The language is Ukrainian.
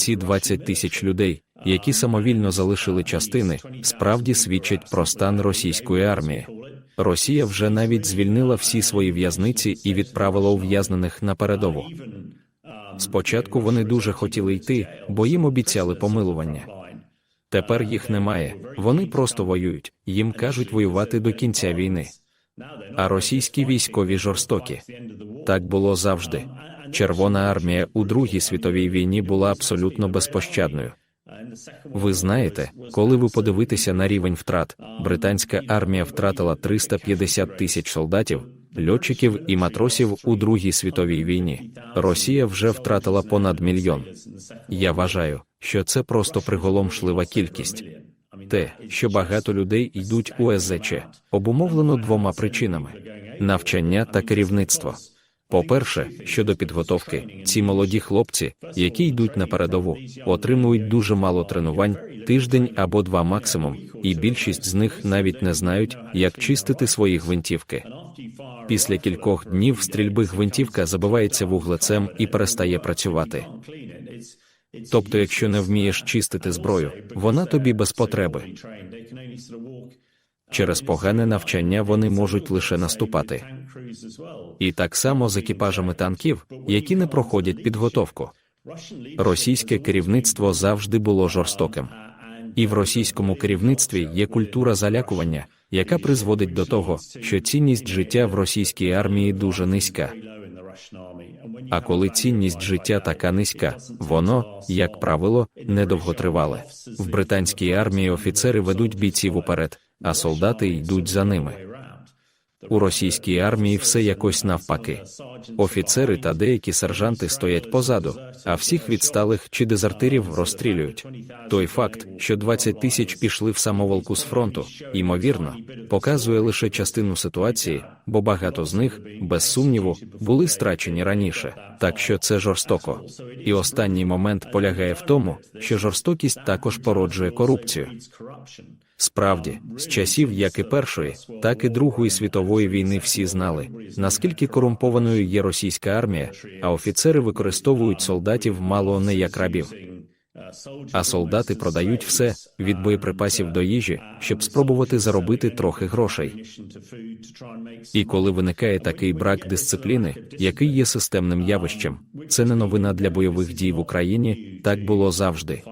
ці 20 тисяч людей, які самовільно залишили частини, справді свідчать про стан російської армії. Росія вже навіть звільнила всі свої в'язниці і відправила ув'язнених на передову. Спочатку вони дуже хотіли йти, бо їм обіцяли помилування. Тепер їх немає, вони просто воюють, їм кажуть воювати до кінця війни. А російські військові жорстокі. Так було завжди. Червона армія у Другій світовій війні була абсолютно безпощадною. Ви знаєте, коли ви подивитеся на рівень втрат, британська армія втратила 350 тисяч солдатів, льотчиків і матросів у Другій світовій війні. Росія вже втратила понад мільйон. Я вважаю, що це просто приголомшлива кількість. Те, що багато людей йдуть у СЗЧ, обумовлено двома причинами: навчання та керівництво. По-перше, щодо підготовки, ці молоді хлопці, які йдуть на передову, отримують дуже мало тренувань, тиждень або два максимум, і більшість з них навіть не знають, як чистити свої гвинтівки. Після кількох днів стрільби гвинтівка забивається вуглецем і перестає працювати. Тобто, якщо не вмієш чистити зброю, вона тобі без потреби. Через погане навчання вони можуть лише наступати. І так само з екіпажами танків, які не проходять підготовку. Російське керівництво завжди було жорстоким. І в російському керівництві є культура залякування, яка призводить до того, що цінність життя в російській армії дуже низька. А коли цінність життя така низька, воно, як правило, недовготривале. В британській армії офіцери ведуть бійців уперед, а солдати йдуть за ними. У російській армії все якось навпаки. Офіцери та деякі сержанти стоять позаду, а всіх відсталих чи дезертирів розстрілюють. Той факт, що 20 тисяч пішли в самоволку з фронту, ймовірно, показує лише частину ситуації, бо багато з них, без сумніву, були страчені раніше. Так що це жорстоко. І останній момент полягає в тому, що жорстокість також породжує корупцію. Справді, з часів як і Першої, так і Другої світової війни всі знали, наскільки корумпованою є російська армія, а офіцери використовують солдатів мало не як рабів. А солдати продають все від боєприпасів до їжі, щоб спробувати заробити трохи грошей. І коли виникає такий брак дисципліни, який є системним явищем, це не новина для бойових дій в Україні, так було завжди.